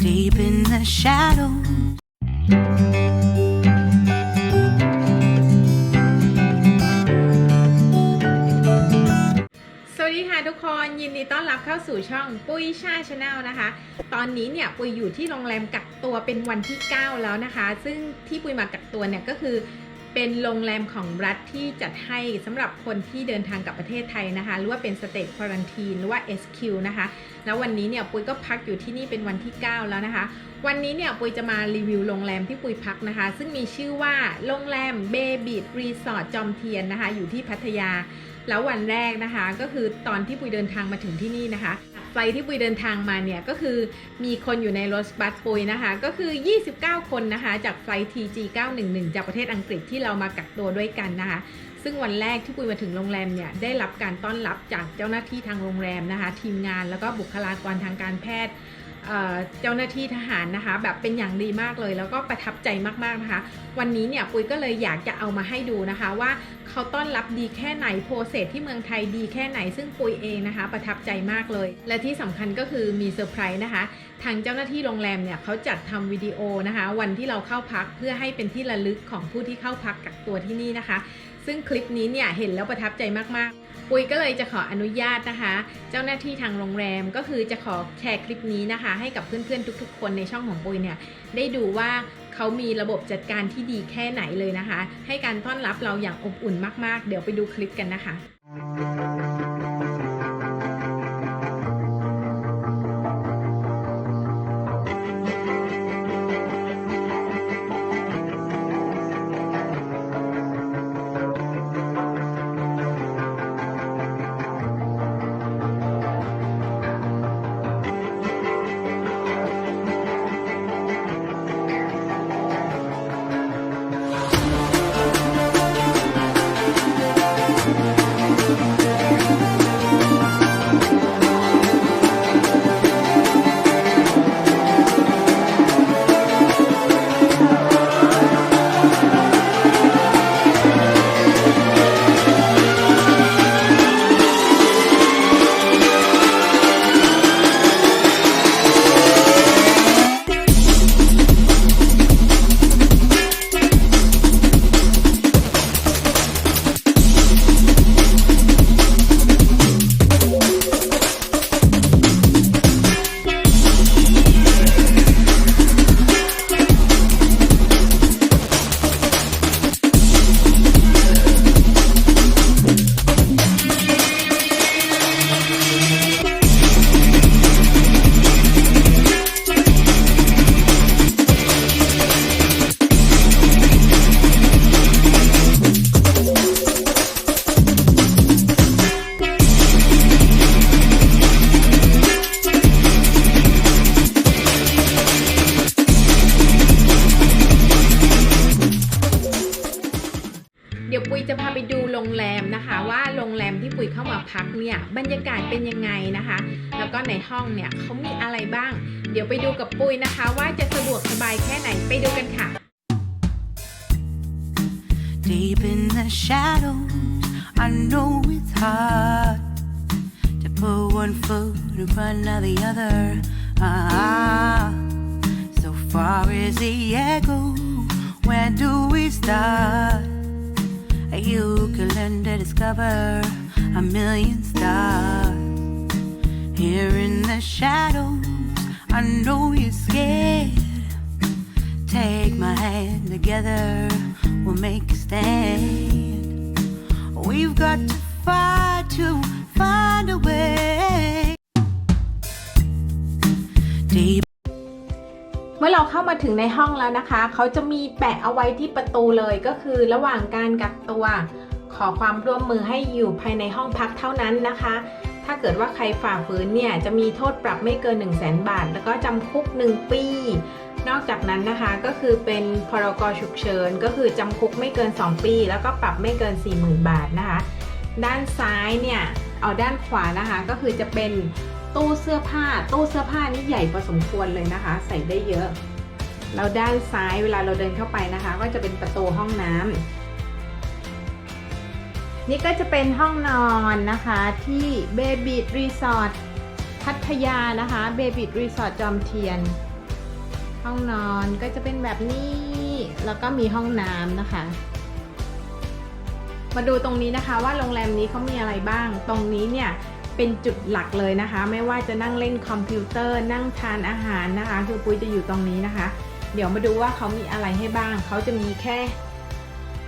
deep in the shadows. สวัสดีค่ะทุกคนยินดีต้อนรับเข้าสู่ช่องปุ้ยชาชาแนลนะคะ ตอนนี้เนี่ยปุ้ยอยู่ที่โรงแรมกักตัวเป็นวันที่ 9 แล้วนะคะ ซึ่งที่ปุ้ยมากักตัวเนี่ยก็คือ เป็นโรงแรมของรัฐที่จัดให้สำหรับคนที่เดินทางกลับประเทศไทยนะคะ หรือว่าเป็นสเต e ควอรันทีนหรือว่า SQ นะคะ แล้ววันนี้เนี่ยปุยก็พักอยู่ที่นี่เป็นวันที่ 9 แล้วนะคะ วันนี้เนี่ยปุยจะมารีวิวโรงแรมที่ปุยพักนะคะ ซึ่งมีชื่อว่าโรงแรมเบบีดรีสอร์ทจอมเทียนนะคะ อยู่ที่พัทยา แล้ววันแรกนะคะ ก็คือตอนที่ปุยเดินทางมาถึงที่นี่นะคะ ไฟที่ปุยเดินทางมาเนี่ยก็คือมีคนอยู่ในรถบัสปุยนะคะ ก็คือ 29 คนนะคะ จากไฟ TG 911 จากประเทศอังกฤษที่เรามากักตัวด้วยกันนะคะ ซึ่งวันแรกที่ปุยมาถึงโรงแรมเนี่ยได้รับการต้อนรับจากเจ้าหน้าที่ทางโรงแรมนะคะ ทีมงานแล้วก็บุคลากรทางการแพทย์ เจ้าหน้าที่ทหารนะคะ แบบเป็นอย่างดีมากเลย แล้วก็ประทับใจมากๆนะคะ วันนี้เนี่ยปุ้ยก็เลยอยากจะเอามาให้ดูนะคะว่าเขาต้อนรับดีแค่ไหนโปรเซสที่เมืองไทยดีแค่ไหนซึ่งปุยเองนะคะ ประทับใจมากเลย และที่สำคัญก็คือมีเซอร์ไพรส์นะคะ ทางเจ้าหน้าที่โรงแรมเนี่ยเขาจัดทำวิดีโอนะคะ วันที่เราเข้าพักเพื่อให้เป็นที่ระลึกของผู้ที่เข้าพักกักตัวที่นี่นะคะ ซึ่งคลิปนี้เนี่ยเห็นแล้วประทับใจมากๆ ปุยก็เลยจะขออนุญาตนะคะ เจ้าหน้าที่ทางโรงแรมก็คือจะขอแชร์คลิปนี้นะคะ ให้กับเพื่อนๆทุก ๆ คนในช่องของปุยเนี่ยได้ดูว่าเขามีระบบจัดการที่ดีแค่ไหนเลยนะคะ ให้การต้อนรับเราอย่างอบอุ่นมากๆ เดี๋ยวไปดูคลิปกันนะคะ ดูกับปุยนะคะ ว่าจะสะดวกสบายแค่ไหนไปดูกันค่ะ Deep in the shadows, I know it's hard to put one foot in front of the other. Ah, so far as the echo, where do we start? You can learn to discover a million stars. Here in the shadows, I know you're scared. Take my hand together, we'll make a stand. We've got to fight to find a way. Deep เมื่อเราเข้ามาถึงในห้องแล้วนะคะ เขาจะมีแปะเอาไว้ที่ประตูเลยก็คือระหว่างการกักตัว ขอความร่วมมือให้อยู่ภายในห้องพักเท่านั้นนะคะ ถ้าเกิดว่าใครฝ่าฝืนเนี่ยจะมีโทษปรับไม่เกิน 1 0 0 0 0แบาท แล้วก็จำคุก 1 ปี นอกจากนั้นนะคะก็คือเป็นพรกฉุกเฉินก็คือจำคุกไม่เกิน 2 ปี แล้วก็ปรับไม่เกิน 40,000 บาทนะคะ ด้านซ้ายเนี่ยเอาด้านขวานะคะก็คือจะเป็นตู้เสื้อผ้า ตู้เสื้อผ้านี่ใหญ่พอสมควรเลยนะคะ ใส่ได้เยอะแล้วด้านซ้ายเวลาเราเดินเข้าไปนะคะ ก็จะเป็นประตูห้องน้ำ นี่ก็จะเป็นห้องนอนนะคะที่เบบิ r รีสอร์ทพัทยานะคะเบบิ r รีสอร์ทจอมเทียน ห้องนอนก็จะเป็นแบบนี้ แล้วก็มีห้องน้ำนะคะ มาดูตรงนี้นะคะว่าโรงแรมนี้เขามีอะไรบ้าง ตรงนี้เนี่ยเป็นจุดหลักเลยนะคะ ไม่ว่าจะนั่งเล่นคอมพิวเตอร์นั่งทานอาหารนะคะ คือปุ้ยจะอยู่ตรงนี้นะคะ เดี๋ยวมาดูว่าเขามีอะไรให้บ้าง เขาจะมีแค่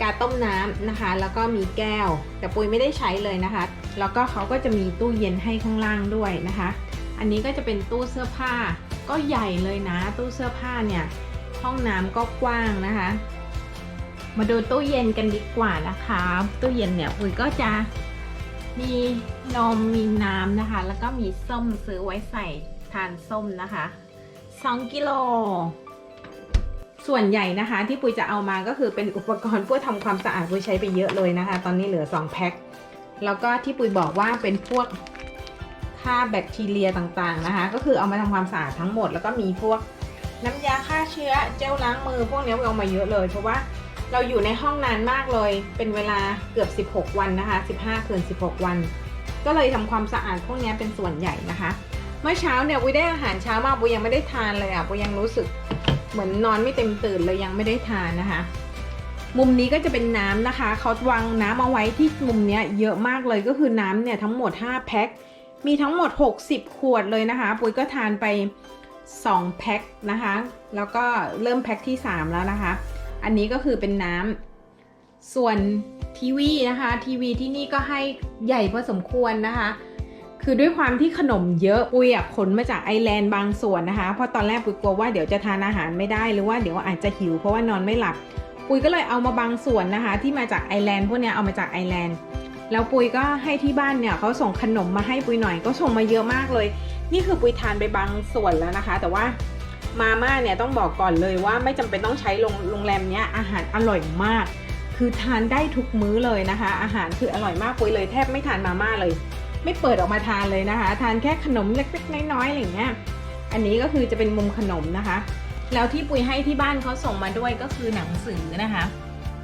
กาต้มน้ำนะคะ แล้วก็มีแก้ว แต่ปุ้ยไม่ได้ใช้เลยนะคะ แล้วก็เขาก็จะมีตู้เย็นให้ข้างล่างด้วยนะคะ อันนี้ก็จะเป็นตู้เสื้อผ้าก็ใหญ่เลยนะ ตู้เสื้อผ้าเนี่ย ห้องน้ำก็กว้างนะคะ มาดูตู้เย็นกันดีกว่านะคะ ตู้เย็นเนี่ยปุ้ยก็จะมีนมมีน้ำนะคะ แล้วก็มีส้มซื้อไว้ใส่ทานส้มนะคะ 2 กิโล ส่วนใหญ่นะคะ ที่ปุยจะเอามาก็คือเป็นอุปกรณ์เพื่อทำความสะอาดปุยใช้ไปเยอะเลยนะคะ ตอนนี้เหลือ2แพ็คแล้วก็ที่ปุยบอกว่าเป็นพวกฆ่าแบคทีเรียต่างๆนะคะ ก็คือเอามาทำความสะอาดทั้งหมด แล้วก็มีพวกน้ำยาฆ่าเชื้อเจลล้างมือ พวกนี้ยเอามาเยอะเลยเพราะว่าเราอยู่ในห้องนานมากเลย เป็นเวลาเกือบ 16 วันนะคะ 15 คืน 16 วัน ก็เลยทำความสะอาดพวกนี้เป็นส่วนใหญ่นะคะ เมื่อเช้าเนี่ยปุ้ยได้อาหารเช้ามาปุ้ยยังไม่ได้ทานเลยอะปุ้ยยังรู้สึก เหมือนนอนไม่เต็มตื่นเลยยังไม่ได้ทานนะคะ มุมนี้ก็จะเป็นน้ำนะคะเขาวางน้ำเอาไว้ที่มุมเนี้ยเยอะมากเลยก็คือน้ำเนี่ยทั้งหมด 5 แพ็ค มีทั้งหมด 60 ขวดเลยนะคะ ปุ้ยก็ทานไป 2 แพ็คนะคะ แล้วก็เริ่มแพ็คที่ 3 แล้วนะคะ อันนี้ก็คือเป็นน้ำส่วนทีวีนะคะทีวีที่นี่ก็ให้ใหญ่พอสมควรนะคะ คือด้วยความที่ขนมเยอะปุยอะขนมาจากไอแลนด์บางส่วนนะคะเพราะตอนแรกปุยกลัวว่าเดี๋ยวจะทานอาหารไม่ได้หรือว่าเดี๋ยวอาจจะหิวเพราะว่านอนไม่หลับ ปุยก็เลยเอามาบางส่วนนะคะ ที่มาจากไอแลนด์พวกนี้เอามาจากไอแลนด์แล้วปุยก็ให้ที่บ้านเนี่ยเขาส่งขนมมาให้ปุยหน่อยก็ส่งมาเยอะมากเลย นี่คือปุยทานไปบางส่วนแล้วนะคะ แต่ว่ามาม่าเนี่ยต้องบอกก่อนเลยว่าไม่จำเป็นต้องใช้โรงโรงแรมเนี้ยอาหารอร่อยมาก คือทานได้ทุกมื้อเลยนะคะ อาหารคืออร่อยมากปุยเลยแทบไม่ทานมาม่าเลย ไม่เปิดออกมาทานเลยนะคะ ทานแค่ขนมเล็กๆน้อยๆอะไรอย่างเงี้ยอันนี้ก็คือจะเป็นมุมขนมนะคะ แล้วที่ปุยให้ที่บ้านเขาส่งมาด้วยก็คือหนังสือนะคะ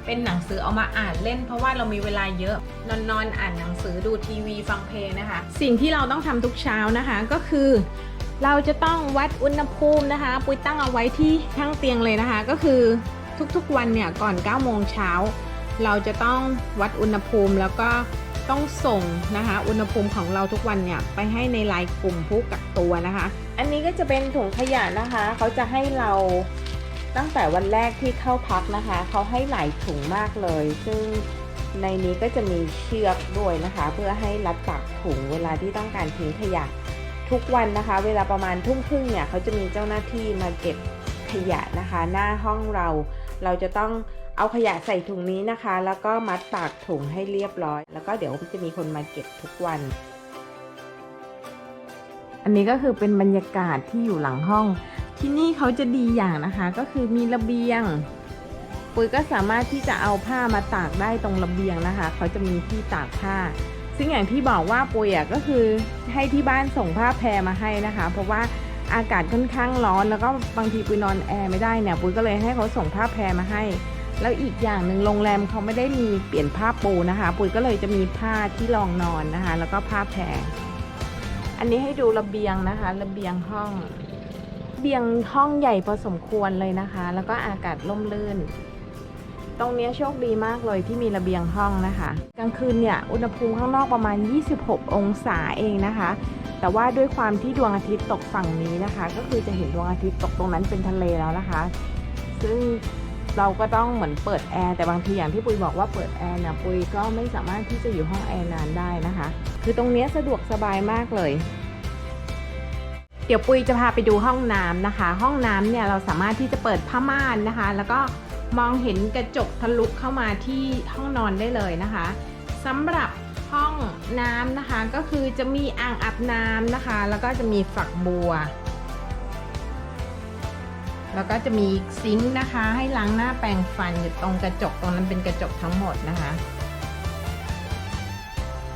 เป็นหนังสือเอามาอ่านเล่น เพราะว่าเรามีเวลาเยอะนอนนอนอ่านหนังสือดูทีวีฟังเพลงนะคะ สิ่งที่เราต้องทำทุกเช้านะคะก็คือ เราจะต้องวัดอุณหภูมินะคะ ปุยตั้งเอาไว้ที่ข้างเตียงเลยนะคะ ก็คือทุกๆวันเนี่ยก่อน9โมงเช้าเราจะต้องวัดอุณหภูมิแล้วก็ ต้องส่งนะคะ อุณหภูมิของเราทุกวันเนี่ยไปให้ในไลน์กลุ่มผู้กักตัวนะคะ อันนี้ก็จะเป็นถุงขยะนะคะ เขาจะให้เราตั้งแต่วันแรกที่เข้าพักนะคะ เขาให้หลายถุงมากเลย ซึ่งในนี้ก็จะมีเชือกด้วยนะคะ เพื่อให้รัดปากถุงเวลาที่ต้องการทิ้งขยะทุกวันนะคะ เวลาประมาณทุ่มครึ่งเนี่ยเขาจะมีเจ้าหน้าที่มาเก็บขยะนะคะ หน้าห้องเราเราจะต้อง เอาขยะใส่ถุงนี้นะคะ แล้วก็มัดปากถุงให้เรียบร้อย แล้วก็เดี๋ยวจะมีคนมาเก็บทุกวัน อันนี้ก็คือเป็นบรรยากาศที่อยู่หลังห้อง ที่นี่เขาจะดีอย่างนะคะ ก็คือมีระเบียง ปุยก็สามารถที่จะเอาผ้ามาตากได้ตรงระเบียงนะคะ เขาจะมีที่ตากผ้า ซึ่งอย่างที่บอกว่าปุยอะก็คือให้ที่บ้านส่งผ้าแพรมาให้นะคะ เพราะว่าอากาศค่อนข้างร้อน แล้วก็บางทีปุยนอนแอร์ไม่ได้เนี่ยปุยก็เลยให้เขาส่งผ้าแพรมาให้ แล้วอีกอย่างหนึ่งโรงแรมเขาไม่ได้มีเปลี่ยนผ้าปูนะคะ ปุ๋ยก็เลยจะมีผ้าที่รองนอนนะคะ แล้วก็ผ้าแพรอันนี้ให้ดูระเบียงนะคะ ระเบียงห้องเบียงห้องใหญ่พอสมควรเลยนะคะ แล้วก็อากาศร่มรื่น ตรงนี้โชคดีมากเลยที่มีระเบียงห้องนะคะ กลางคืนเนี่ยอุณหภูมิข้างนอกประมาณ 26 องศาเองนะคะ แต่ว่าด้วยความที่ดวงอาทิตย์ตกฝั่งนี้นะคะ ก็คือจะเห็นดวงอาทิตย์ตกตรงนั้นเป็นทะเลแล้วนะคะ ซึ่ง เราก็ต้องเหมือนเปิดแอร์แต่บางทีอย่างที่ปุยบอกว่าเปิดแอร์เนี่ยปุยก็ไม่สามารถที่จะอยู่ห้องแอร์นานได้นะคะ คือตรงนี้สะดวกสบายมากเลย เดี๋ยวปุยจะพาไปดูห้องน้ำนะคะ ห้องน้ำเนี่ยเราสามารถที่จะเปิดผ้าม่านนะคะ แล้วก็มองเห็นกระจกทะลุเข้ามาที่ห้องนอนได้เลยนะคะสำหรับห้องน้ำนะคะก็คือจะมีอ่างอาบน้ำนะคะ แล้วก็จะมีฝักบัว แล้วก็จะมีซิงค์นะคะ ให้ล้างหน้าแปรงฟันอยู่ตรงกระจกตรงนั้นเป็นกระจกทั้งหมดนะคะ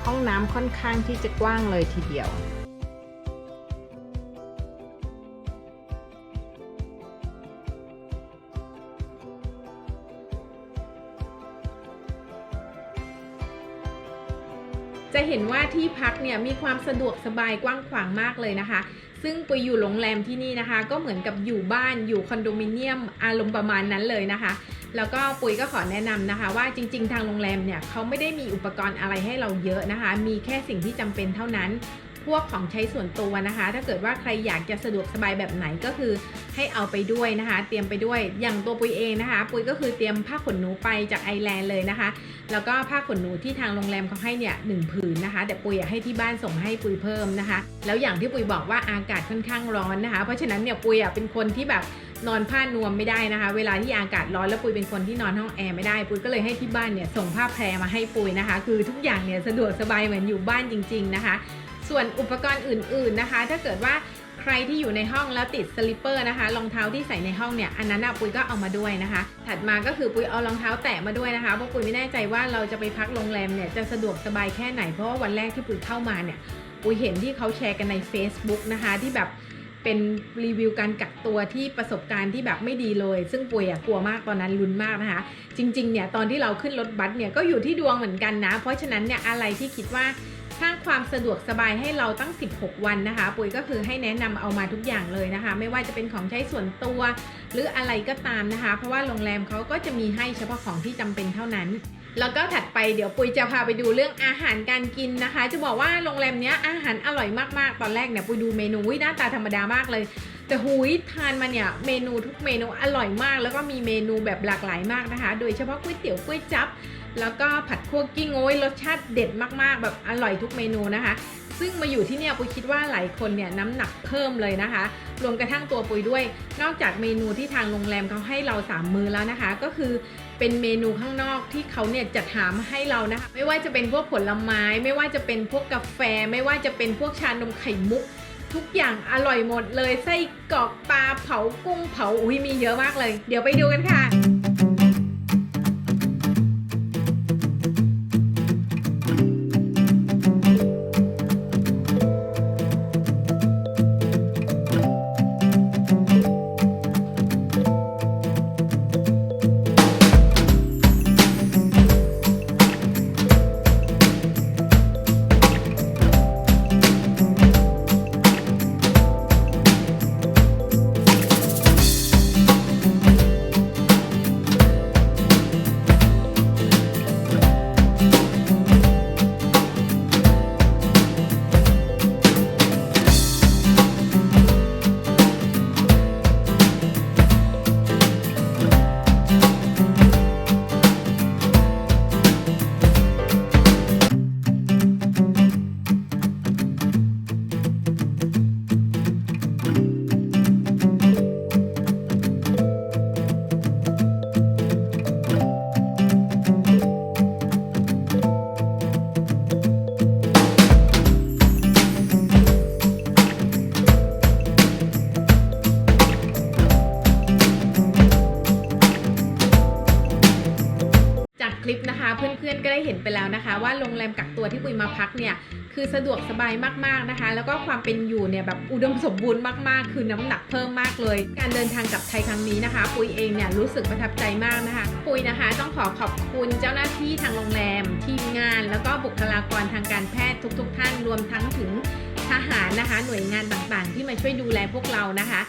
ห้องน้ำค่อนข้างที่จะกว้างเลยทีเดียวจะเห็นว่าที่พักเนี่ยมีความสะดวกสบายกว้างขวางมากเลยนะคะ ซึ่งปุยอยู่โรงแรมที่นี่นะคะ ก็เหมือนกับอยู่บ้านอยู่คอนโดมิเนียมอารมณ์ประมาณนั้นเลยนะคะ แล้วก็ปุยก็ขอแนะนำนะคะ ว่าจริง ๆ ทางโรงแรมเนี่ยเขาไม่ได้มีอุปกรณ์อะไรให้เราเยอะนะคะ มีแค่สิ่งที่จำเป็นเท่านั้น พวกของใช้ส่วนตัวนะคะ ถ้าเกิดว่าใครอยากจะสะดวกสบายแบบไหนก็คือให้เอาไปด้วยนะคะ เตรียมไปด้วยอย่างตัวปุยเองนะคะ ปุยก็คือเตรียมผ้าขนหนูไปจากไอร์แลนด์เลยนะคะ แล้วก็ผ้าขนหนูที่ทางโรงแรมเขาให้เนี่ยหนึ่งผืนนะคะ แต่ปุยอยากให้ที่บ้านส่งให้ปุยเพิ่มนะคะ แล้วอย่างที่ปุยบอกว่าอากาศค่อนข้างร้อนนะคะ เพราะฉะนั้นเนี่ยปุยอะเป็นคนที่แบบนอนผ้านวมไม่ได้นะคะ เวลาที่อากาศร้อนแล้วปุยเป็นคนที่นอนห้องแอร์ไม่ได้ปุยก็เลยให้ที่บ้านเนี่ยส่งผ้าแพรมาให้ปุยนะคะ คือทุกอย่างเนี่ยสะดวกสบายเหมือนอยู่บ้านจริง ๆนะคะ ส่วนอุปกรณ์อื่นๆนะคะ ถ้าเกิดว่าใครที่อยู่ในห้องแล้วติดสลิปเปอร์นะคะรองเท้าที่ใส่ในห้องเนี่ยอันนั้นอะปุยก็เอามาด้วยนะคะ ถัดมาก็คือปุยเอารองเท้าแตะมาด้วยนะคะเพราะปุยไม่แน่ใจว่าเราจะไปพักโรงแรมเนี่ยจะสะดวกสบายแค่ไหนเพราะว่าวันแรกที่ปุยเข้ามาเนี่ยปุยเห็นที่เขาแชร์กันใน Facebook นะคะ ที่แบบเป็นรีวิวการกักตัวที่ประสบการณ์ที่แบบไม่ดีเลย ซึ่งปุยอะกลัวมากตอนนั้นลุ้นมากนะคะ จริงๆเนี่ยตอนที่เราขึ้นรถบัสเนี่ยก็อยู่ที่ดวงเหมือนกันนะ เพราะฉะนั้นเนี่ยอะไรที่คิดว่า สร้างความสะดวกสบายให้เราตั้ง 16 วันนะคะ ปุ๋ยก็คือให้แนะนำเอามาทุกอย่างเลยนะคะ ไม่ว่าจะเป็นของใช้ส่วนตัว หรืออะไรก็ตามนะคะ เพราะว่าโรงแรมเขาก็จะมีให้เฉพาะของที่จำเป็นเท่านั้น แล้วก็ถัดไปเดี๋ยวปุยจะพาไปดูเรื่องอาหารการกินนะคะ จะบอกว่าโรงแรมเนี้ยอาหารอร่อยมากๆ ตอนแรกเนี่ยปุยดูเมนูหน้าตาธรรมดามากเลย แต่หุยทานมาเนี่ยเมนูทุกเมนูอร่อยมาก แล้วก็มีเมนูแบบหลากหลายมากนะคะ โดยเฉพาะก๋วยเตี๋ยวก๋วยจั๊บแล้วก็ผัดคั่วกิ้งโอ้ยรสชาติเด็ดมากๆ แบบอร่อยทุกเมนูนะคะ ซึ่งมาอยู่ที่เนี่ยปุยคิดว่าหลายคนเนี่ยน้ำหนักเพิ่มเลยนะคะ รวมกระทั่งตัวปุยด้วย นอกจากเมนูที่ทางโรงแรมเขาให้เราสามมื้อแล้วนะคะ ก็คือ เป็นเมนูข้างนอกที่เขาเนี่ยจัดหามาให้เรานะคะ ไม่ว่าจะเป็นพวกผลไม้ ไม่ว่าจะเป็นพวกกาแฟ ไม่ว่าจะเป็นพวกชานมไข่มุก ทุกอย่างอร่อยหมดเลยไส้กรอกปลาเผากุ้งเผาอุ้ยมีเยอะมากเลย เดี๋ยวไปดูกันค่ะ คลิปนะคะ เพื่อนๆก็ได้เห็นไปแล้วนะคะ ว่าโรงแรมกักตัวที่ปุยมาพักเนี่ยคือสะดวกสบายมากๆนะคะ แล้วก็ความเป็นอยู่เนี่ยแบบอุดมสมบูรณ์มากๆ คือน้ำหนักเพิ่มมากเลย การเดินทางกับไทยครั้งนี้นะคะ ปุยเองเนี่ยรู้สึกประทับใจมากนะคะ ปุยนะคะต้องขอขอบคุณเจ้าหน้าที่ทางโรงแรม ทีมงาน แล้วก็บุคลากรทางการแพทย์ทุก ๆ ท่านรวมทั้งถึงทหารนะคะ หน่วยงานต่างๆ ที่มาช่วยดูแลพวกเรานะคะ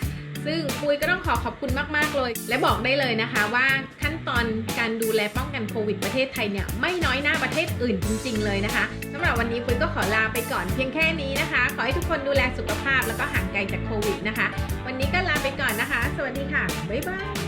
ซึ่งปุยก็ต้องขอขอบคุณมาก ๆ เลย และบอกได้เลยนะคะว่าขั้นตอนการดูแลป้องกันโควิดประเทศไทยเนี่ยไม่น้อยหน้าประเทศอื่นจริง ๆ เลยนะคะสำหรับวันนี้ปุยก็ขอลาไปก่อนเพียงแค่นี้นะคะ ขอให้ทุกคนดูแลสุขภาพแล้วก็ห่างไกลจากโควิดนะคะ วันนี้ก็ลาไปก่อนนะคะ สวัสดีค่ะบ๊ายบาย